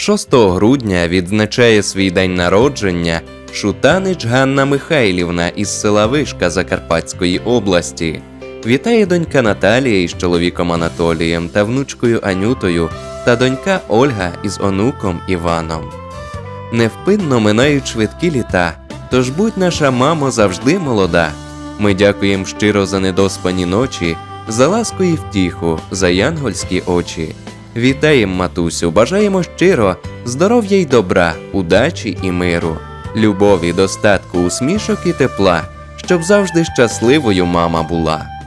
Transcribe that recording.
6 грудня відзначає свій день народження Шутанич Ганна Михайлівна із села Вишка Закарпатської області. Вітає донька Наталія із чоловіком Анатолієм та внучкою Анютою та донька Ольга із онуком Іваном. Невпинно минають швидкі літа, тож будь наша мамо завжди молода. Ми дякуємо щиро за недоспані ночі, за ласку і втіху, за янгольські очі. Вітаємо, матусю, бажаємо щиро здоров'я й добра, удачі і миру, любові, достатку, усмішок і тепла, щоб завжди щасливою мама була.